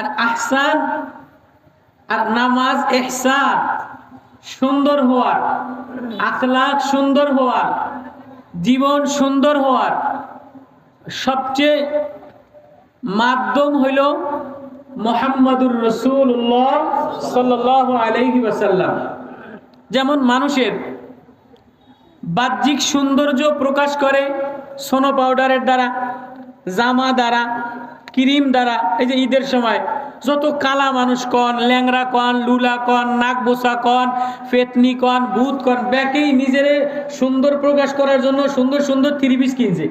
আর আহসান আর নামাজ এহসান, সুন্দর হওয়ার আখলাক সুন্দর হওয়ার, জীবন সুন্দর হওয়ার। সবচেয়ে মাধ্যম হইল মোহাম্মদুর রসুল্লাহ সাল্লাহ আলাইহি ওয়াসাল্লাম। যেমন মানুষের বাহ্যিক সৌন্দর্য প্রকাশ করে, সোনো পাউডারের দ্বারা, জামা দ্বারা ক্রিম দ্বারা, এই যে ঈদের সময়, যত কালা মানুষ কন ল্যাংরা কন, লুলা কন নাক বোসা কন, ফেতনি কন, ভূত কন, ব্যাকেই নিজের সুন্দর প্রকাশ করার জন্য সুন্দর সুন্দর থ্রি পিস কিনছে।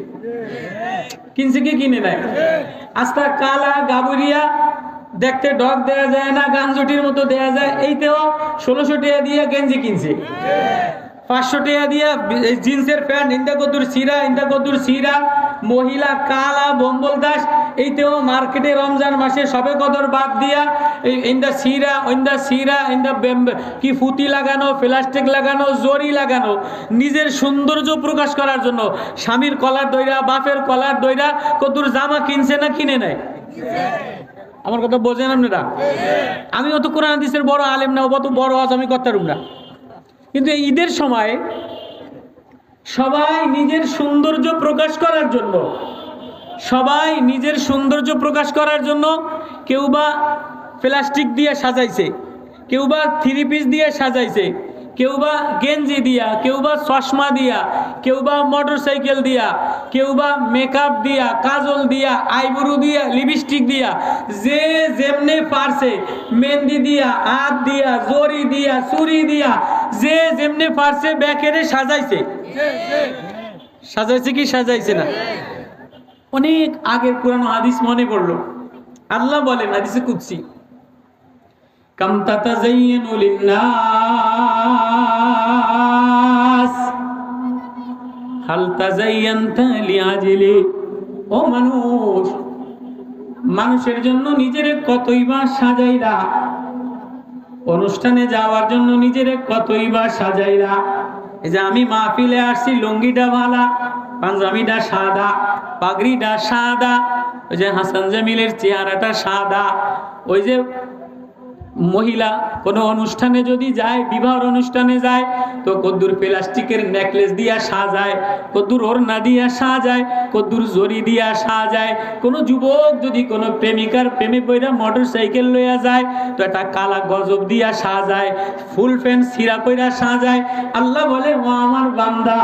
কিনছে কি, কিনে নেয় আস্তা কালা, গাবুরিয়া, দেখতে ডগ দেয়া যায় না, গাঞ্জটির মতো দেয়া যায়, এইতেও ষোলোশো টাকা দিয়ে গেঞ্জি কিনছে। পাঁচশো টাকা দিয়ে জিন্সের প্যান্ট, ইন্দা কদ্দুর সিরা ইন্দা কদ্দুর সিরা মহিলা কালা বম্বল দাস, এইতেও মার্কেটে রমজান মাসে সবে কদর বাদ দিয়া, এই ইন্দা সিরা ইন্দা সিরা ইন্দা কি ফুতি লাগানো, প্লাস্টিক লাগানো, জরি লাগানো, নিজের সৌন্দর্য প্রকাশ করার জন্য, স্বামীর কলার দইরা, বাপের কলার দইরা, কদ্দুর জামা কিনছে না কিনে নেয় আমার কথা বোঝেন আপনারা? আমি অত কোরআন হাদিসের বড় আলেম না অত বড় আজ আমি কথা না কিন্তু ঈদের সময় সবাই নিজের সৌন্দর্য প্রকাশ করার জন্য। সবাই নিজের সৌন্দর্য প্রকাশ করার জন্য কেউ বা প্লাস্টিক দিয়ে সাজাইছে কেউ বা থ্রি পিস দিয়ে সাজাইছে কেউ বা গেঞ্জি দিয়া কেউ বা চশমা দিয়া কেউ বা মোটর সাইকেল দিয়া কেউ বা মেকআপ দিয়া, কাজল দিয়া, আইব্রু দিয়া লিপস্টিক দিয়া, যে যেমনে পারছে, মেহেন্দি দিয়া, হাত দিয়া জরি দিয়া চুরি দিয়া, যে যেমনে পারছে ব্যাকেরে সাজাইছে। সাজাইছে কি সাজাইছে না? অনেক আগের পুরানো হাদিস মনে পড়ল। আল্লাহ বলেন হাদিসে লিআজলি। ও মানুষ, মানুষের জন্য নিজের কতই বা সাজাইরা অনুষ্ঠানে যাওয়ার জন্য নিজের কতই বা সাজাইরা এই যে আমি মাহফিলে আসছি, লুঙ্গিটা ভালা, পাঞ্জাবিটা সাদা, পাগড়িটা সাদা, ওই যে হাসান জামিলের চেহারাটা সাদা, ওই যে মহিলা কোনো অনুষ্ঠানে যদি যায়, বিবাহর অনুষ্ঠানে যায়, তো কদ্দুর প্লাস্টিকের নেকলেস দিয়া সাজায়, কদ্দুর ওড়না দিয়া সাজায়, কদ্দুর জরি দিয়া সাজায়। কোনো যুবক যদি কোনো প্রেমিকার প্রেমে বইরা মোটর সাইকেল লইয়া যায়, তো একটা কালা গজব দিয়া সাজায়, ফুল প্যান্ট সিরা পইরা সাজায়। আল্লাহ বলে, ও আমার বান্দা,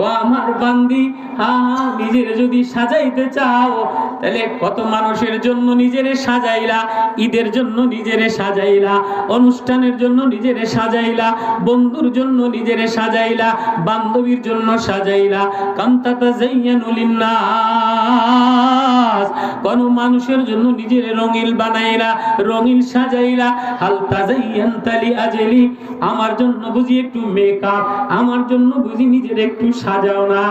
ও আমার বান্দি হা হা নিজের যদি সাজাইতে চাও, তাহলে কত মানুষের জন্য নিজেরে সাজাইলা, ঈদের জন্য নিজেরে সাজাইলা, অনুষ্ঠানের জন্য নিজেরে সাজাইলা, বন্ধুর জন্য নিজেরে সাজাইলা, বান্ধবীর জন্য সাজাইলা। কান্তাতা জাইয়ানুলিন্নাস কোন মানুষের জন্য নিজের রঙিল বানাইলা রঙিল সাজাইলা। হালতা জাইয়ান্তালি আজেলি, আমার জন্য বুঝি একটু মেকআপ আমার জন্য বুঝি নিজের একটু সাজাও না।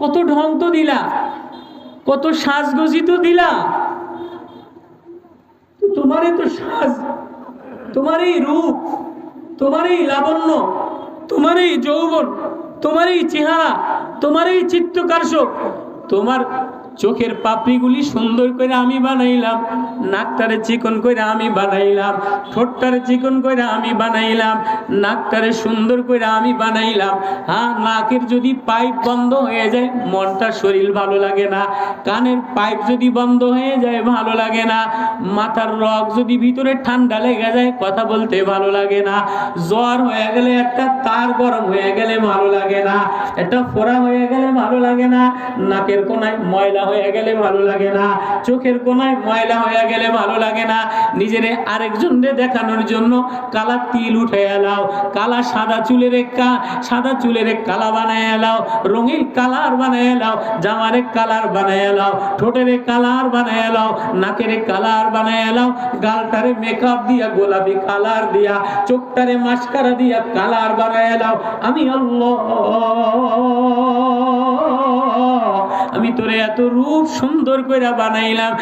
কত ঢং তো দিলা, কত সাজগোজি তো দিলা। তোমার এই তো সাজ, তোমারই রূপ তোমার এই লাবণ্য, তোমারই যৌবন তোমার এই চেহারা, তোমারই চিত্তকার্ষক, তোমার চোখের পাপড়িগুলি সুন্দর করে আমি বানাইলাম। নাকটারে চিকন করে আমি বানাইলাম, ঠোঁটটারে চিকন করে আমি বানাইলাম, নাকটারে সুন্দর করে আমি বানাইলাম। হ্যাঁ নাকের যদি পাইপ বন্ধ হয়ে যায়, মনটা শরীর ভালো লাগে না। কানের পাইপ যদি বন্ধ হয়ে যায়, ভালো লাগে না। মাথার রগ যদি ভিতরে ঠান্ডা লেগে যায়, কথা বলতে ভালো লাগে না। জ্বর হয়ে গেলে একটা তার গরম হয়ে গেলে ভালো লাগে না। একটা ফোড়া হয়ে গেলে ভালো লাগে না। নাকের কোনায় ময়লা হয়ে গেলে ভালো লাগে না। চোখের কোনায় ময়লা হয়ে গেলে ভালো লাগে না। নিজেরে আরেকজনকে দেখানোর জন্য কালা তিল উঠে এলাও, কালা সাদা চুলের কা, সাদা চুলের কালা বানায় এলাও, রঙিন কালার বানায় এলাও, জামারে কালার বানায় এলাও, ঠোঁটের কালার বানায় এলাও, নাকের কালার বানায় এলাও, গালটারে মেকআপ দিয়া, গোলাপি কালার দিয়া, চোখটারে মাস্কারা দিয়া কালার বানায় এলাও। আমি আল্লাহ আমি তোরে এত রূপ সুন্দর করে বানাইলাম।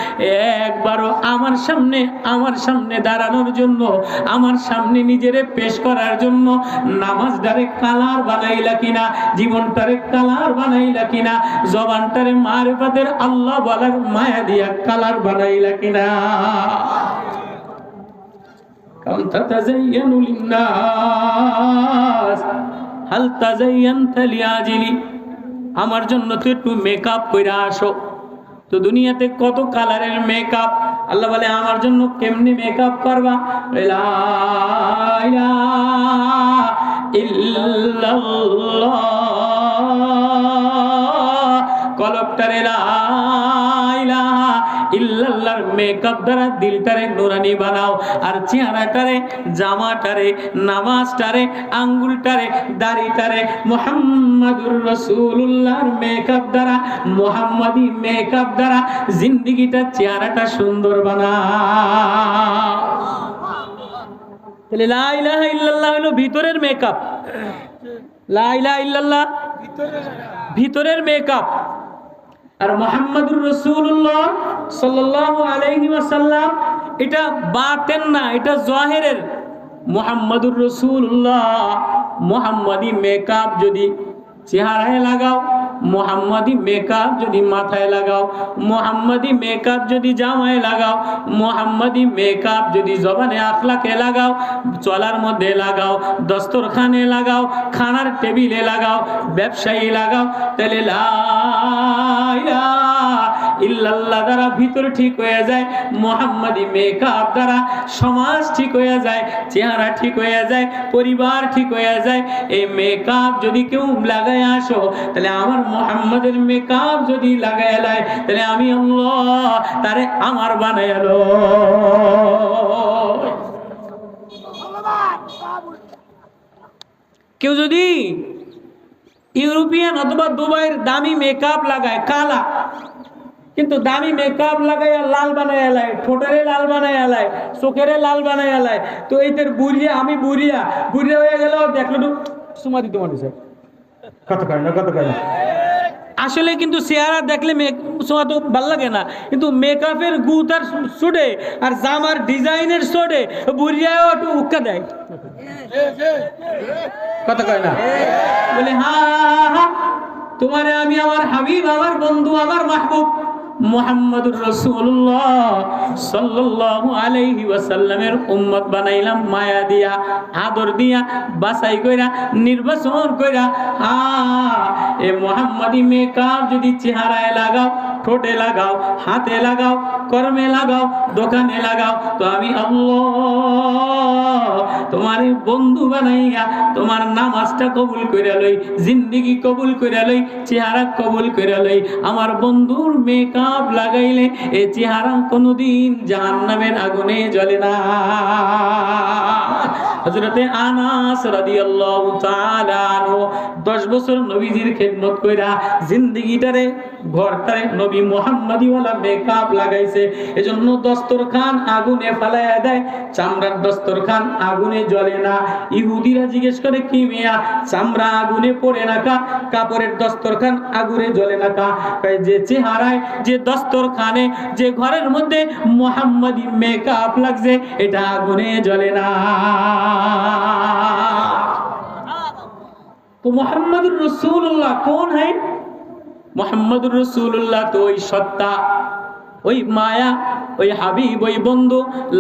একবারও আমার সামনে আমার সামনে দাঁড়ানোর জন্য, আমার সামনে নিজেরে পেশ করার জন্য নামাজটারে কালার বানাইলা কিনা, জীবনটারে কালার বানাইলা কিনা, জবানটারে মারেফাতের আল্লাহ বলার মায়া দিয়া কালার বানাইলা কিনা। কাম তাতাযায়্যানু লিন-নাস, হাল তাযায়্যানতা লিআজিলি। আমার জন্য তো একটু মেকআপ করে আসো। তো দুনিয়াতে কত কালারের মেকআপ আল্লাহ বলে, আমার জন্য কেমনি মেকআপ করবা? ইলাহা লা ইল্লাল্লাহর মেকআপ দ্বারা দিলটারে নুরানি বানাও, আর চেহারাটারে, জামাটারে, নামাজটারে, আঙ্গুলটারে, দাড়িটারে মোহাম্মদুর রসুল্লাহর মেকআপ দ্বারা, মোহাম্মদি মেকআপ দ্বারা জিন্দিগিটা, চেহারাটা সুন্দর বানাও। তাহলে লা ইলাহা ইল্লাল্লাহ ভিতরের মেকআপ লা ইলাহা ইল্লাল্লাহ। ভিতরের মেকআপ আর মোহাম্মদুর রসুল্লাহ সাল্লাহ আলাইহি ওয়াসাল্লাম, এটা বাতেন না, এটা জহেরের। মোহাম্মদুর রসুল্লাহ মোহাম্মদী মেকআপ যদি চেহারায় লাগাও মোহাম্মদি মেকআপ যদি মাথায় লাগাও, মোহাম্মদি মেকআপ যদি জামায় লাগাও, মোহাম্মদি মেকআপ যদি জবানে আখলাকে লাগাও, চলার মধ্যে লাগাও, দস্তরখানে লাগাও, খানার টেবিলে লাগাও, ব্যবসায়ী লাগাও, তাহলে লা ইল্লাল্লাহ দ্বারা ভিতর ঠিক হয়ে যায়, মোহাম্মদি মেকআপ দ্বারা সমাজ ঠিক হয়ে যায়, চেহারা ঠিক হয়ে যায়, পরিবার ঠিক হয়ে যায়। এই মেকআপ যদি কেউ লাগায় আসো, তাহলে আমার মোহাম্মদের মেকআপ যদি লাগায় লাই তাহলে আমি আল্লাহ তারে আমার বানায়ালো কেউ যদি ইউরোপিয়ান অথবা দুবাইয়ের দামি মেকআপ লাগায়, কালা কিন্তু দামি মেকআপ লাগাইয়া লাল বানাই এলাই ঠোঁটেরে লাল বানাই এলাই চোখেরে লাল বানাই এলাই তো এইদের বুড়িয়া আমি বুড়িয়া। বুড়িয়া হয়ে গেল দেখল সুমা দিতে কত কয় না কত কয় না? আসলে কিন্তু চেহারা দেখলে সোয়া তো ভালো লাগে না। কিন্তু মেকআপের গু তার সুডে আর জামার ডিজাইনের সোডে বুড়িয়াও একটু উক্কা দেয়। কথা কয় না? বলে হা হা তোমারে আমি আমার হাবিব আমার বন্ধু আমার মাহবুব মোহাম্মদুর রসুল্লাহ সাল্লাল্লাহু আলাইহি ওয়াসাল্লামের উম্মত বানাইলাম, মায়া দিয়া, আদর দিয়া বাসাই কইরা, নির্বাচন কইরা, আ এ মোহাম্মদি মেকআপ যদি চেহারায় লাগাও, ঠোঁটে লাগাও, হাতে লাগাও, কর্মে লাগাও, দোকানে লাগাও, তো আমি তোমার বন্ধু বানাইয়া তোমার নামাজটা কবুল করে লই, জিন্দিগি কবুল করে লই, চেহারা কবুল করে লই, আমার বন্ধুর মেকআপ লাগাইলে এ চেহারা কোনোদিন জাহান্নামের আগুনে জ্বলে না। হযরতে আনাস রাদিয়াল্লাহু তাআলা আনহু 10 বছর নবীজির খেদমত কইরা জিন্দেগিটারে, ঘরটারে নবী মুহাম্মাদি ওয়ালা মেকআপ লাগাইছে। এজন্য দস্তরখান আগুনে ফালায়া দেয়, চামড়ার দস্তরখান আগুনে জ্বলে না। ইহুদিরা জিজ্ঞেস করে, কি মিয়া, চামড়া আগুনে পড়ে না কা? কাপড়ের দস্তরখান আগুনে জ্বলে না কা? যে চেহারায়, যে দস্তরখানে, যে ঘরের মধ্যে মুহাম্মাদি মেকআপ লাগছে, এটা আগুনে জ্বলে না। তো মোহাম্মদুর রসুল্লাহ কোন है মোহাম্মদুর রসুল্লাহ তো ওই সত্তা ওই মায়া ওই হাবিব, ওই বন্ধু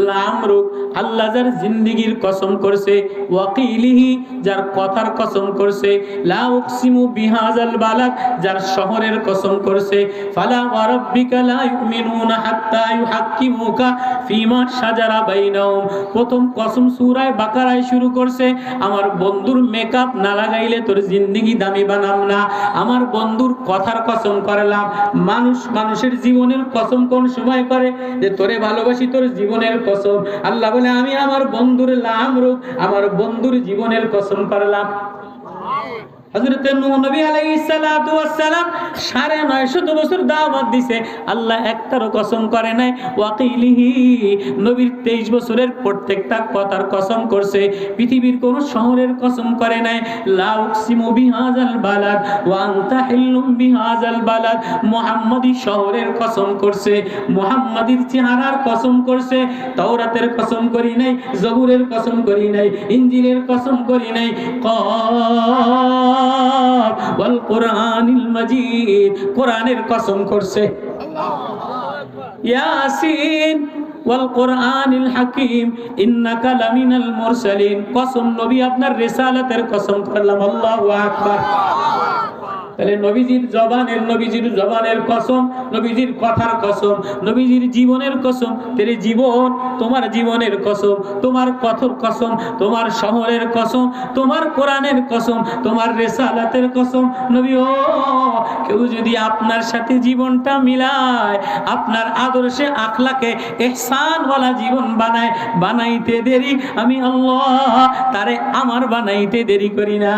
লামরুক আল্লাহ যার জিন্দিগির কসম করছে, ওয়াকিলিহি যার কথার কসম করছে, লা উকসিমু বিহাজাল বালাদ যার শহরের কসম করছে, ফালা ওয়ারাব্বিকা লা ইউমিনুনা হাত্তা ইউহাক্কিমুকা ফিমা শাজারা বাইনাহুম। প্রথম কসম সূরায় বাকারায় শুরু করছে, আমার বন্ধুর মেকআপ না লাগাইলে তোর জিন্দিগি দামি বানাম না। আমার বন্ধুর কথার কসম করলাম, মানুষ মানুষের জীবনের কসম কোন সময় করে? যে তোরে ভালোবাসি তোর জীবনের কসম। আল্লাহ বলে, আমি আমার বন্ধুর লাম রূপ, আমার বন্ধুর জীবনের কসম করলাম। হযরতে নবী আলাইহিস সালাতু ওয়াস সালাম 950 বছর দাওয়াত দিছে। আল্লাহ একটারও কসম করে নাই। ওয়াকিলিহি, নবীর 23 বছরের প্রত্যেকটা কথার কসম করছে। পৃথিবীর কোন শহরের কসম করে নাই। লা উকসিমু বিহাযাল বালাদ ওয়া আনতা হিল্লুম মুহাম্মাদি শহরের কসম করছে। মুহাম্মাদির চেহারার কসম করছে। তাওরাতের কসম করি নাই, জবুরের কসম করি নাই, ইনজিলের কসম করি নাই। কফ কোরআনের কসম করছে। ইয়াসিন। হাকিম। কসম নবী আপনার রিসালাতের কসম করলাম। আল্লাহু আকবার। তাহলে নবীজির জবানের নবীজির জবানের কসম, নবীজির কথার কসম, নবীজির জীবনের কসম তেরে জীবন তোমার জীবনের কসম, তোমার কথর কসম, তোমার শহরের কসম, তোমার কোরআনের কসম, তোমার রেসালাতের কসম। নবী ও, কেউ যদি আপনার সাথে জীবনটা মিলায়, আপনার আদর্শে, আখলাকে এহসানওয়ালা জীবন বানায়, বানাইতে দেরি, আমি আল্লাহ তারে আমার বানাইতে দেরি করি না।